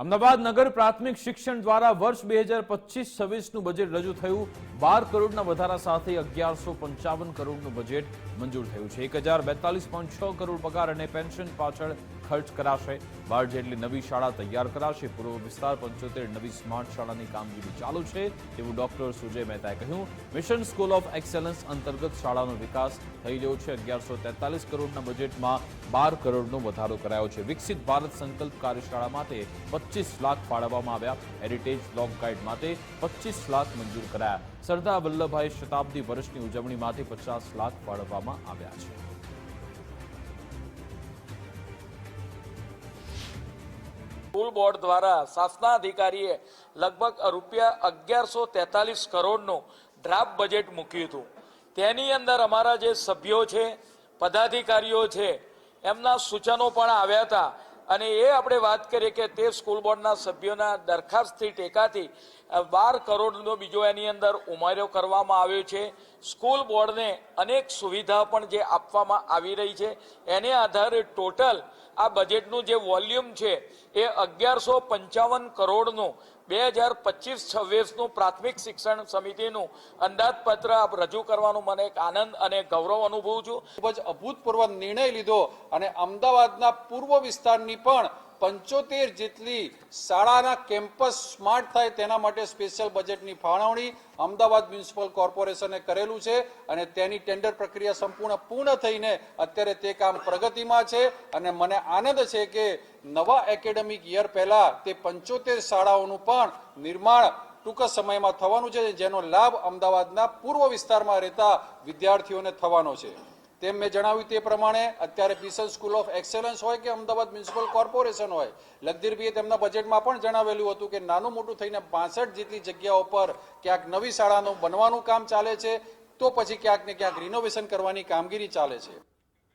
અમદાવાદ નગર પ્રાથમિક શિક્ષણ દ્વારા વર્ષ બે હજાર પચીસ છવ્વીસનું બજેટ રજૂ થયું. બાર કરોડના વધારા સાથે અગિયારસો પંચાવન કરોડનું બજેટ મંજૂર થયું છે. એક હજાર બેતાલીસ પોઈન્ટ છ કરોડ પગાર અને પેન્શન પાછળ ખર્ચ કરાશે. બાર જેટલી નવી શાળા તૈયાર કરાશે. પૂર્વ વિસ્તાર પંચોતેર નવી સ્માર્ટ શાળાની કામગીરી ચાલુ છે, તેવું ડોક્ટર સુજય મહેતાએ કહ્યું. મિશન સ્કૂલ ઓફ એક્સેલન્સ અંતર્ગત શાળાનો વિકાસ થઈ રહ્યો છે. અગિયારસો તેતાલીસ કરોડના બજેટમાં બાર કરોડનો વધારો કરાયો છે. વિકસિત ભારત સંકલ્પ કાર્યશાળા માટે પચીસ લાખ ફાળવવામાં આવ્યા. હેરિટેજ બ્લોક ગાઈડ માટે પચીસ લાખ મંજૂર કરાયા. સરદાર વલ્લભભાઈ શતાબ્દી વર્ષની ઉજવણી માટે પચાસ લાખ ફાળવવામાં આવ્યા છે. સ્કૂલ બોર્ડ દ્વારા શાસનાધિકારીએ લગભગ રૂપિયા અગિયારસો તેતાલીસ કરોડનું ડ્રાફ્ટ બજેટ મૂક્યું હતું. તેની અંદર અમારા જે સભ્યો છે, પદાધિકારીઓ છે, એમના સૂચનો પણ આવ્યા હતા. અને એ આપણે વાત કરીએ કે તે સ્કૂલ બોર્ડના સભ્યોના દરખાસ્તથી ટેકાથી બાર કરોડનો બીજો એની અંદર ઉમેરો કરવામાં આવ્યો છે. સ્કૂલ બોર્ડને અનેક સુવિધા પણ જે આપવામાં આવી રહી છે. એને આધારે ટોટલ આ બજેટનું જે વોલ્યુમ છે, એ અગિયારસો પંચાવન કરોડનું, બે હજાર પચીસ છવ્વીસનું પ્રાથમિક શિક્ષણ સમિતિનું અંદાજપત્ર આપ રજૂ કરવાનું મને એક આનંદ અને ગૌરવ અનુભવું છું. ખૂબ જ અભૂતપૂર્વ નિર્ણય લીધો અને અમદાવાદના પૂર્વ વિસ્તારની પણ પંચોતેર જેટલી શાળાના કેમ્પસ સ્માર્ટ થાય તેના માટે સ્પેશિયલ બજેટની ફાળવણી અમદાવાદ મ્યુનિસિપલ કોર્પોરેશને કરેલું છે અને તેની ટેન્ડર પ્રક્રિયા સંપૂર્ણ પૂર્ણ થઈને અત્યારે તે કામ પ્રગતિમાં છે અને મને આનંદ છે કે નવા એકેડેમિક યર પહેલા તે પંચોતેર શાળાઓનું પણ નિર્માણ ટૂંક સમયમાં થવાનું છે જેનો લાભ અમદાવાદના પૂર્વ વિસ્તારમાં રહેતા વિદ્યાર્થીઓને થવાનો છે. તેમ મેં જણાવ્યું તે પ્રમાણે અત્યારે પીસલ સ્કૂલ ઓફ એક્સેલન્સ હોય કે અમદાવાદ મ્યુનિસિપલ કોર્પોરેશન હોય લગધીરભાઈએ તેમના બજેટમાં પણ જણાવેલું હતું કે નાનું મોટું થઈને પાસઠ જેટલી જગ્યાઓ પર ક્યાંક નવી શાળાનું બનવાનું કામ ચાલે છે, તો પછી ક્યાંક ને ક્યાંક રિનોવેશન કરવાની કામગીરી ચાલે છે.